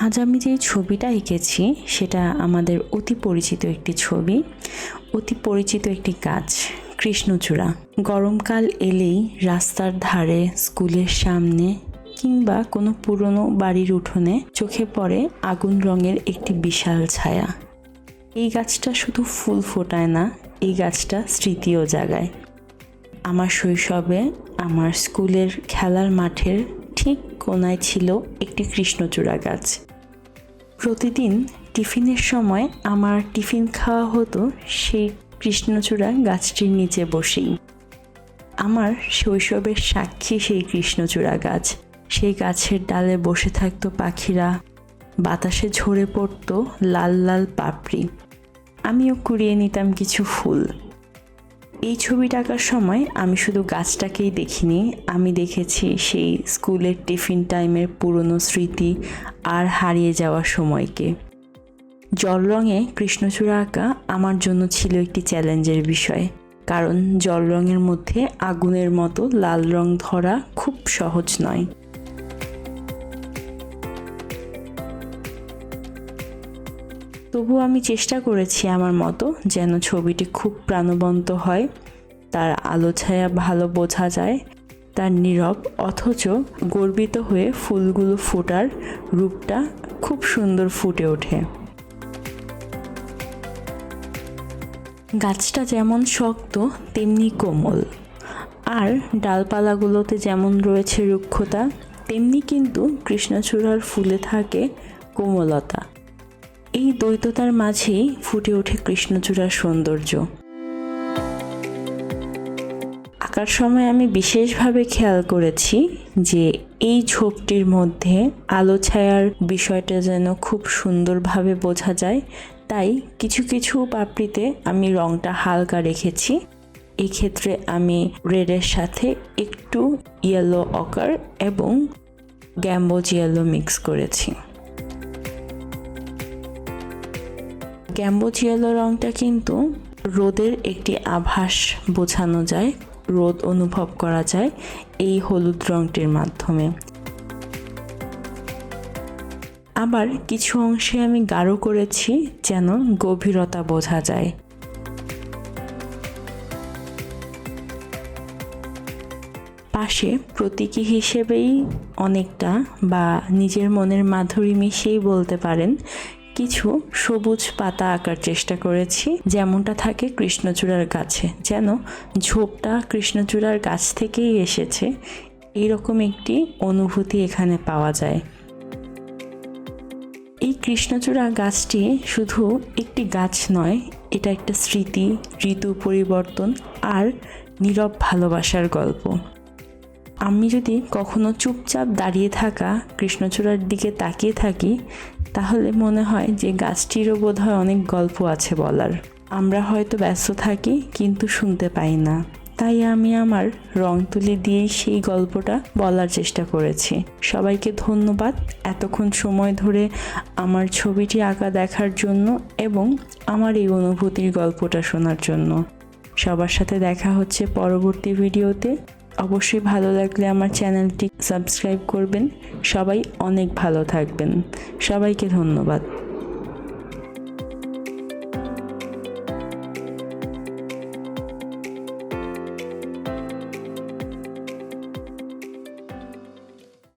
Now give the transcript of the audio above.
আজ আমি যে ছবিটা এঁকেছি, সেটা আমাদের অতি পরিচিত একটি ছবি। অতি পরিচিত একটি গাছ, কৃষ্ণচূড়া। গরমকাল এলেই রাস্তার ধারে, স্কুলের সামনে কিংবা কোনো পুরনো বাড়ির উঠোনে চোখে পড়ে আগুন রঙের একটি বিশাল ছায়া। এই গাছটা শুধু ফুল ফোটায় না, এই গাছটা স্মৃতিও জাগায়। আমার শৈশবে আমার স্কুলের খেলার মাঠের ঠিক কোনায় ছিল একটি কৃষ্ণচূড়া গাছ। প্রতিদিন টিফিনের সময় আমার টিফিন খাওয়া হতো সেই কৃষ্ণচূড়া গাছটির নিচে বসেই। আমার শৈশবের সাক্ষী সেই কৃষ্ণচূড়া গাছ। সেই গাছের ডালে বসে থাকতো পাখিরা। বাতাসে ঝরে পড়তো লাল লাল পাপড়ি। আমিও কুড়িয়ে নিতাম কিছু ফুল। এই ছবিটা আঁকার সময় আমি শুধু গাছটাকেই দেখিনি, আমি দেখেছি সেই স্কুলের টিফিন টাইমের পুরনো স্মৃতি আর হারিয়ে যাওয়ার সময়কে। জল রঙে কৃষ্ণচূড়া আঁকা আমার জন্য ছিল একটি চ্যালেঞ্জের বিষয়, কারণ জল রঙের মধ্যে আগুনের মতো লাল রং ধরা খুব সহজ নয়। তবু আমি চেষ্টা করেছি আমার মতো যেন ছবিটি খুব প্রাণবন্ত হয়। তার আলো ছায়া ভালো বোঝা যায়, তার নীরব অথচ গর্বিত হয়ে ফুলগুলো ফোটার রূপটা খুব সুন্দর ফুটে ওঠে। গাছটা যেমন শক্ত, তেমনি কোমল। আর ডালপালাগুলোতে যেমন রয়েছে রুক্ষতা, তেমনি কিন্তু কৃষ্ণচূড়ার ফুলে থাকে কোমলতা। এই দ্বৈততার মাঝেই ফুটে ওঠে কৃষ্ণচূড়ার সৌন্দর্য। আঁকার সময় আমি বিশেষভাবে খেয়াল করেছি যে এই ঝোপটির মধ্যে আলো ছায়ার বিষয়টা যেন খুব সুন্দরভাবে বোঝা যায়। তাই কিছু কিছু পাপড়িতে আমি রংটা হালকা রেখেছি। এক্ষেত্রে আমি রেডের সাথে একটু ইয়েলো অকার এবং গ্যাম্বোজ ইয়েলো মিক্স করেছি। গ্যাম্বোজ ইয়েলো রংটা কিন্তু রোদের একটি আভাস বোঝানো যায়, রোদ অনুভব করা যায় এই হলুদ রংটির মাধ্যমে। আবার কিছু অংশে আমি গাঢ় করেছি যেন গভীরতা বোঝা যায়। পাশে প্রতীকী হিসেবেই অনেকটা বা নিজের মনের মাধুরী মিশেই বলতে পারেন কিছু সবুজ পাতা আঁকার চেষ্টা করেছি। যেমনটা থাকে কৃষ্ণচূড়ার গাছে। যেন ঝোপটা কৃষ্ণচূড়ার গাছ থেকেই এসেছে। এইরকম একটি অনুভূতি এখানে পাওয়া যায়। এই কৃষ্ণচূড়া গাছটি শুধু একটি গাছ নয়, এটা একটা স্মৃতি, ঋতু পরিবর্তন আর নীরব ভালোবাসার গল্প। আমি যদি কখনো চুপচাপ দাঁড়িয়ে থাকা কৃষ্ণচূড়ার দিকে তাকিয়ে থাকি তাহলে মনে হয় যে গাছটিরও বোধ হয় অনেক গল্প আছে বলার। আমরা হয়তো ব্যস্ত থাকি, কিন্তু শুনতে পাই না। তাই আমি আমার রং তুলি দিয়েই সেই গল্পটা বলার চেষ্টা করেছি। সবাইকে ধন্যবাদ এতক্ষণ সময় ধরে আমার ছবিটি আঁকা দেখার জন্য এবং আমার এই অনুভূতির গল্পটা শোনার জন্য। সবার সাথে দেখা হচ্ছে পরবর্তী ভিডিওতে। অবশ্যই ভালো লাগলে আমার চ্যানেলটি সাবস্ক্রাইব করবেন। সবাই অনেক ভালো থাকবেন। সবাইকে ধন্যবাদ।